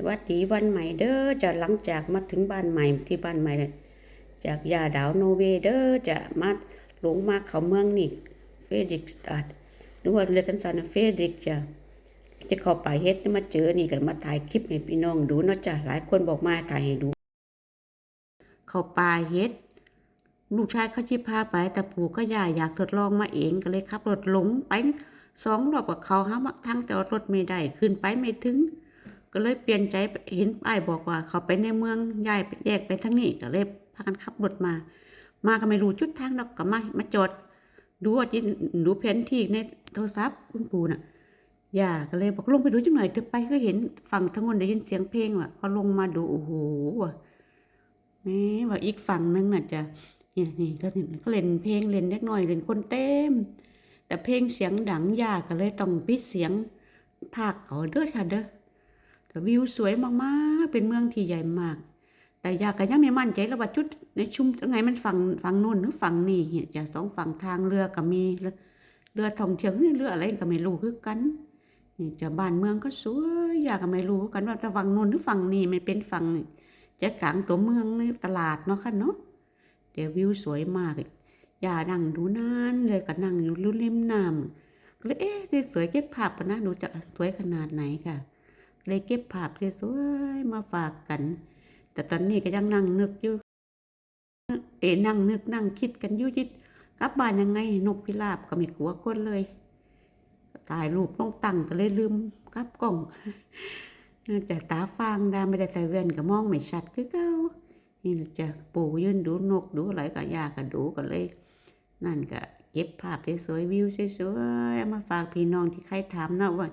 สวัสดีวันใหม่เด้อจะหลังจากมาถึงบ้านใหม่ที่บ้านใหม่เลยจากยาดาวโนเวเด้อจะมาหลงมาเขาเมืองนี่เฟรดิกสตัดหรือว่าเรียกกันสันเฟรดิกจะจะเข้าไปเฮ็ดมาเจอนี่กันมาถ่ายคลิปให้พี่น้องดูเนาะจ้ะหลายคนบอกมาถ่ายให้ดู เข้าป่าเฮ็ด ลูกชายเขาชิพาไป แต่ปู่ก็ย่าอยากทดลองมาเองก็เลยขับรถหลงไปสองรอบกับเขาหามาทางแต่รถไม่ได้ขึ้นไปไม่ถึง ก็เลยเปลี่ยนใจเห็นป้ายบอกว่า เขาไปในเมืองย้ายแยกไปทางนี้ก็เลยพากันขับรถมา มาก็ไม่รู้จุดทางดอกก็มามาจอดดูว่าจิดูแผนที่ในโทรศัพท์คุณปู่น่ะย่าก็เลยบอกลงไปดูจังหน่อยเถอไปก็เห็นฝั่งทั้งคนได้ยินเสียงเพลงว่ะพอลงมาดูโอ้โหว่ะแม่ว่าอีกฝั่งนึงน่ะจะเนี่ยนี่ก็นี่ก็เล่นเพลงเล่นเล็กน้อยเล่นคนเต็ม แต่เพลงเสียงดังย่าก็เลยต้องปิดเสียงภาคเอาเด้อค่ะเด้อ แต่วิวสวยมากๆ เป็นเมืองที่ใหญ่มาก แต่อยากก็ยังไม่มั่นใจแล้วว่าจุดในชุมไงมันฝั่งฝั่งนู้นหรือฝั่งนี้เนี่ยจะสองฝั่งทางเรือก็มีเรือเรือท่องเที่ยวเรืออะไรก็ไม่รู้คือกันนี่จะบ้านเมืองก็สวยอยากก็ไม่รู้กันว่าจะฝั่งนู้นหรือฝั่งนี้มันเป็นฝั่งจะกลางตัวเมืองในตลาดเนาะค่ะเนาะเดี๋ยววิวสวยมากอย่านั่งดูนานเลยก็นั่งอยู่ริมน้ำก็เลยเอ๊ะสวยๆเก็บภาพปะนะดูจะสวยขนาดไหนค่ะ เลยเก็บภาพสวยๆมาฝากกัน แต่ตอนนี้ก็ยังนั่งนึกอยู่เอ๋นั่งนึกนั่งคิดกันอยู่ยิดกลับบ้านยังไงนกพิราบก็ไม่กลัวคนเลยถ่ายรูปลงตั้งก็เลยลืมกลับกล้องแต่ตาฟางดาไม่ได้ใส่แว่นก็มองไม่ชัดคือเก่านี่จะปู่ยืนดูนกดูอะไรก็ยากก็ดูก็เลย นั่นก็เก็บภาพสวยๆวิวสวยๆมาฝากพี่น้องที่ใครถามนะว่า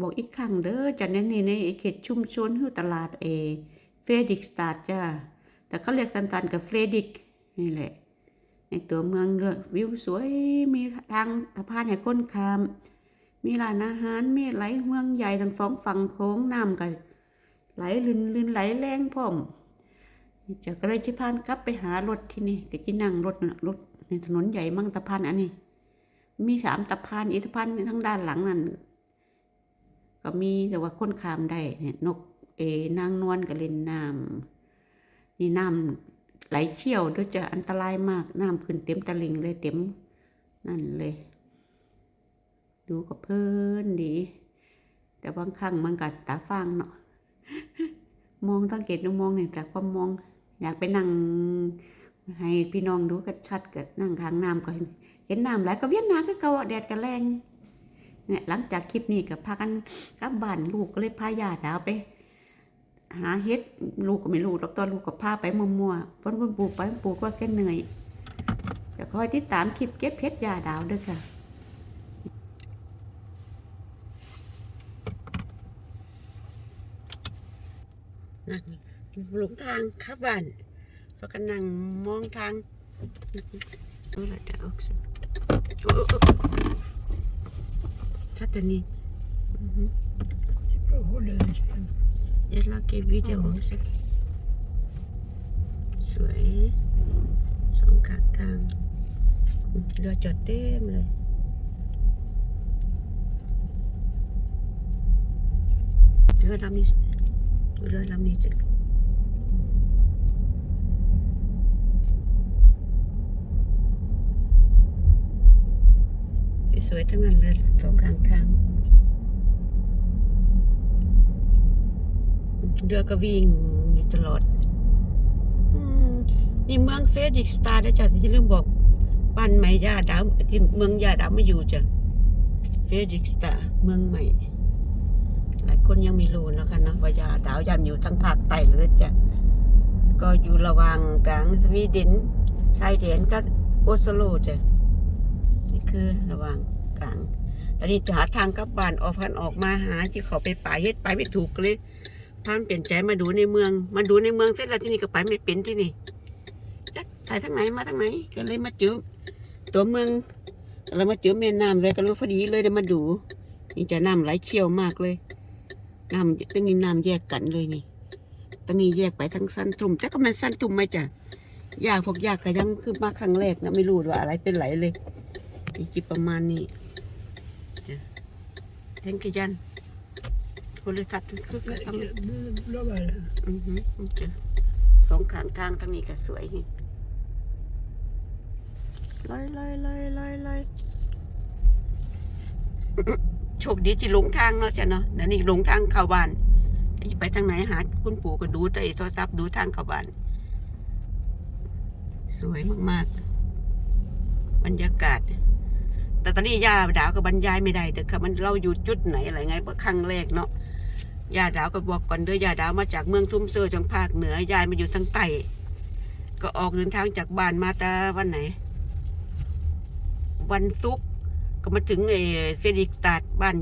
บอกอีกครั้งเด้อจากนั้นนี่ในเขตชุมชนคือตลาดเอเฟรดิกสตาร์จ้า แต่เขาเรียกสั้นกับเฟรดิก นี่แหละ ในตัวเมืองเรือวิวสวยมีทางสะพานให้คนข้าม มีร้านอาหารมีไหลเมืองใหญ่ทั้งสองฝั่งโค้งน้ำกันไหลลื่นลื่นไหลแรงพร้อมจะก็เลยจิพานกลับไปหารถที่นี่ก็จินั่งรถรถในถนนใหญ่มั่งตะพานอันนี้ มีสามตะพานอีตะพานทั้งด้านหลังนั่น ก็มีแต่ว่าคนขามได้เนี่ยนกเอนางนวลก็เล่นน้ำนี่น้ำไหลเชี่ยวด้วยจะอันตรายมากน้ำขึ้นเต็มตะลิงเลยเต็มนั่นเลย ดูก็เพลินดี แต่บางครั้งมันกัดตาฟางเนาะมองสังเกตดูมองเนี่ยแต่ความมอง อยากไปนั่งให้พี่น้องดูกันชัดกับนั่งข้างน้ำก็เห็นเห็นน้ำไหลก็เวียนหนาก็เกาะแดดก็แรง เนี่ยหลังจากคลิปนี้ก็พากันกลับบ้านลูกก็เลยพาญาติดาวไป หาเฮ็ดลูกก็ไม่รู้ดอกตอนลูกก็พาไปมัวๆเพ่นคุณปู่ไปปู่ก็ว่เหนื่อยแต่คอยติดตามคลิปเก็บเพชรยาดาวด้วยค่ะหลงทางข้าบ้านแล้วก็นั่งมองทางเอาละเดี๋ยวเอาสิ อ้โอ้ Satteni. Mhm. Jag håller en sten. Jag lagar video också. สวยสองขากลางเรือจอดเต็มเลย เรือลำนี้เรือลำนี้จะ สวยๆทั้งนั้นเลยสองข้างทางเรือก็วิ่งอยู่ตลอดนี่เมืองเฟดิกสตาร์นะจ๊ะที่ลืมบอกบ้านใหม่ยาดาวที่เมืองยาดาวมาอยู่จ้ะเฟดิกสตาร์เมืองใหม่ หลายคนยังไม่รู้นะคะนะว่ายาดาวยามอยู่ทางภาคใต้เลยจ้ะก็อยู่ระหว่างกลางสวีเดนชายแดนกับโอสโลจ้ะนี่คือระหว่าง กลาง ตอนนี้จะหาทางกลับบ้านออกพันออกมาหาที่เขาไปป่าเฮ็ดไปไม่ถูกเลยท่านเปลี่ยนใจมาดูในเมือง มาดูในเมืองเสร็จแล้วที่นี่ก็ไปไม่เป็นที่นี่จักไปทางไหนมาทางไหนก็เลยมาเจอตัวเมืองเลยมาเจอแม่น้ำเลยก็เลยพอดีเลยได้มาดูนี่จะน้ำไหลเชี่ยวมากเลยน้ำตรงนี้น้ำแยกกันเลยนี่ตรงนี้แยกไปทางสันตุ่มแต่ก็มันสันตุ่มไหมจ้ะยากพวกยากก็ยังคือมาครั้งแรกนะไม่รู้ว่าอะไรเป็นไหลเลยนี่ประมาณนี้ จ้ะแทงกยันบริษัทคือคือทำ Blåbär. อือหือโอเคสองข้างทางทางนี้ก็สวยนี่ลอยลอยลอยลอยลอยโชคดีที่หลงทางเนาะจ้ะเนาะเดี๋ยวนี้หลงทางเข้าบ้านจะไปทางไหนหาคุณปู่ก็ดูแต่โทรศัพท์ดูทางเข้าบ้าน สวยมากๆ บรรยากาศ แต่ตอนนี้ย่าดาวก็บรรยายไม่ได้แต่ค่ะมันเราอยู่จุดไหนอะไรไงเพราะครั้งแรกเนาะยาดาวก็บอกก่อนเด้อยาดาวมาจากเมืองทุ่มเซอจังภาคเหนือยายมาอยู่ทางใต้ก็ออกเดินทางจากบ้านมาต่วันไหน วันศุกร์ก็มาถึงเอเฟริกตาดบ้าน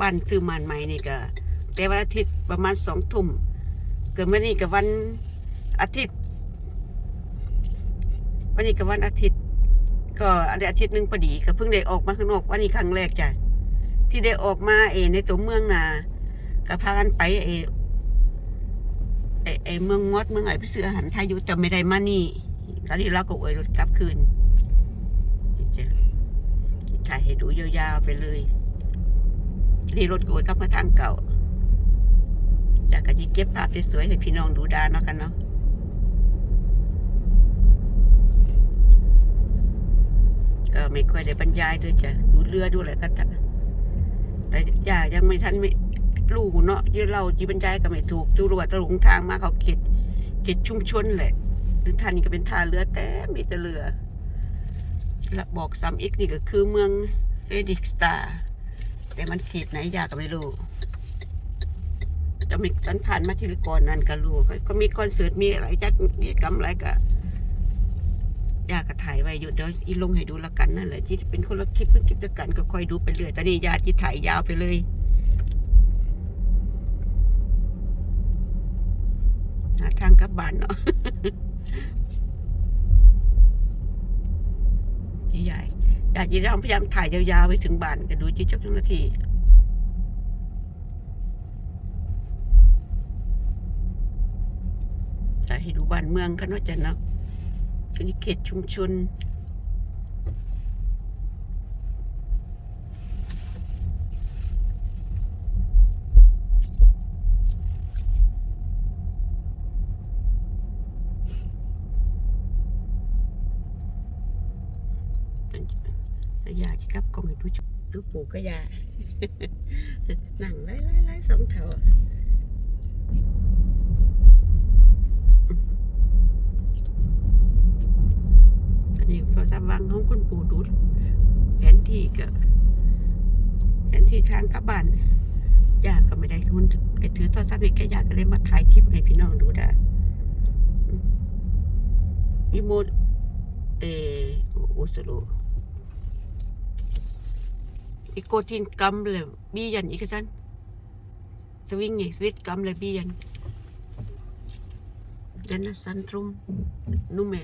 บ้านซื้อมานใหม่นี่ก็แต่วันอาทิตย์ประมาณสองทุ่มเกิดมานี่กับวันอาทิตย์วันนี้กับวันอาทิตย์ ก็อาทิตย์หนึ่งพอดีก็เพิ่งได้ออกมาข้างนอกวันนี้ครั้งแรกจ้ะที่ได้ออกมาเอในตัวเมืองนาก็พากันไปไอ้ไอ้ไอ้เมืองงอดเมืองไหนไปซื้ออาหารไทยอยู่แต่ไม่ได้มานี่ตอนนี้เราก็อวยรถกลับคืนจ้ะถ่ายให้ดูยาวๆไปเลยนี่รถกวยกลับมาทางเก่าจากก็จะเก็บภาพสวยๆให้พี่น้องดูดาเนาะกันเนาะ ก็ไม่ค่อยได้บรรยายด้วยจ้ะดูเรือดูอะไรก็ตะแต่ย่ายังไม่ทันไม่ลูกเนาะยี่เราจีบรรยายก็ไม่ถูกดูรวดตะหลงทางมาเขาเขตเขตชุมชนแหละหรือท่านก็เป็นท่าเรือแต่มีแต่เรือและบอกซ้ำอีกนี่ก็คือเมืองเฟดิกสตาแต่มันเขตไหนยาก็ไม่รู้จะมีสันผ่านมาที่ลิกรนั่นก็รู้ก็มีคอนเสิร์ตมีอะไรจัดกิจกรรมอะไรก็ ยาก็ถ่ายไว้อยู่เดี๋ยวอีลงให้ดูละกันนั่นแหละที่เป็นคนละคลิปเพื่อคลิปเดียวกันก็ค่อยดูไปเรื่อยแต่นี่ยาที่ถ่ายยาวไปเลยหาทางกลับบ้านเนาะจีใหญ่อยากจีเราพยายามถ่ายยาวๆไปถึงบ้านก็ดูจีจบทุกนาทีถ่ายให้ดูบ้านเมืองกันว่าจะเนาะ อันนี้เขตชุมชนแต่ยาจะกลับกองให้ดูจุดูปู่ก็ยาหนังไล่ไล่ไล่สองแถว วังของคุณปู่ดูดแผนที่ก็แผนที่ทางกลับบ้านยากก็ไม่ได้ทุนไปถือโทรศัพท์อีกแกยากก็เลยมาถ่ายคลิปให้พี่น้องดูได้มีโมดเออุสโลอีโกทินกำเลยบียันอีกสันสวิงไงสวิตกำเลยบียันดันสันทรุมนุ่มเอ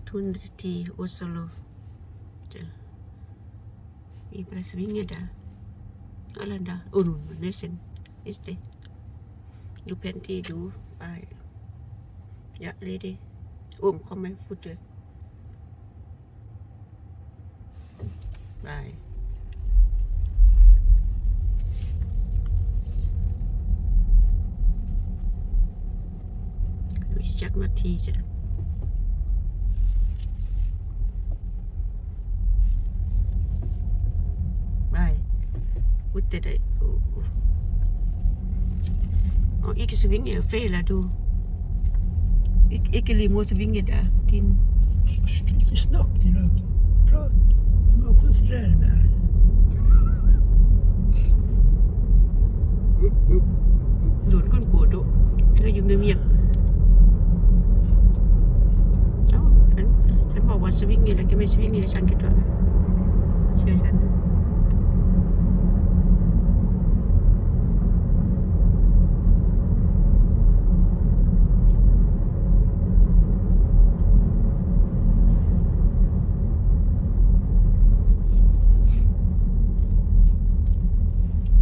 100 ослов. И просвинья, да. Ала, да. Урун, несен. Исте. Du penti, du. Ай. Ja, lady. Um, komm, mein Futter. Bye. จักนาทีจ้ะ วิงเอเฟล่ะดูอีกอีกลีโมสวิงเอดาทิน Lite snack till och prat. Du må koncentrera dig med det. โดนก้นปูดุเธออยู่เงียบๆเอ้าฉันฉันบอกว่าสวิงเอแล้วแกไม่สวิงเอฉันคิดว่าเชื่อฉันนะ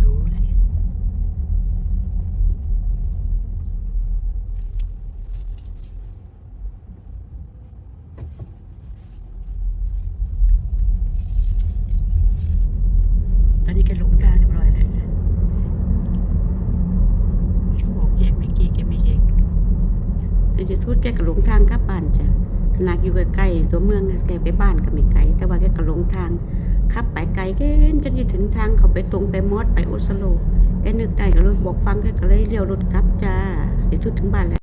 รู้เลย อ ที่สุดแกก็หลงทางกลับบ้านจ้ะขนาดอยู่ใกล้ๆตัวเมืองแกไปบ้านก็ไม่ไกลแต่ว่าแกก็หลงทางขับไปไกลเกินจนจะถึงทางเขาไปตรงไปมอดไปโอสโลแกนึกได้ก็เลยบอกฟังแกก็เลยเลี้ยวรถกลับจ้าที่สุดถึงบ้านแล้ว